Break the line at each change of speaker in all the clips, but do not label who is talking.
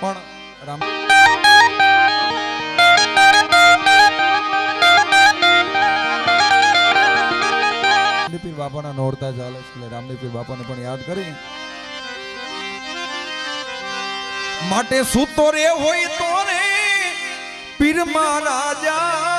પણ રામ પીર બાપાના નોરતા ચાલે છે એટલે રામની પીર બાપાને પણ યાદ કરી. માટે સૂતો રે હોય તો રે, પીર મહારાજા.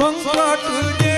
સંકટ દે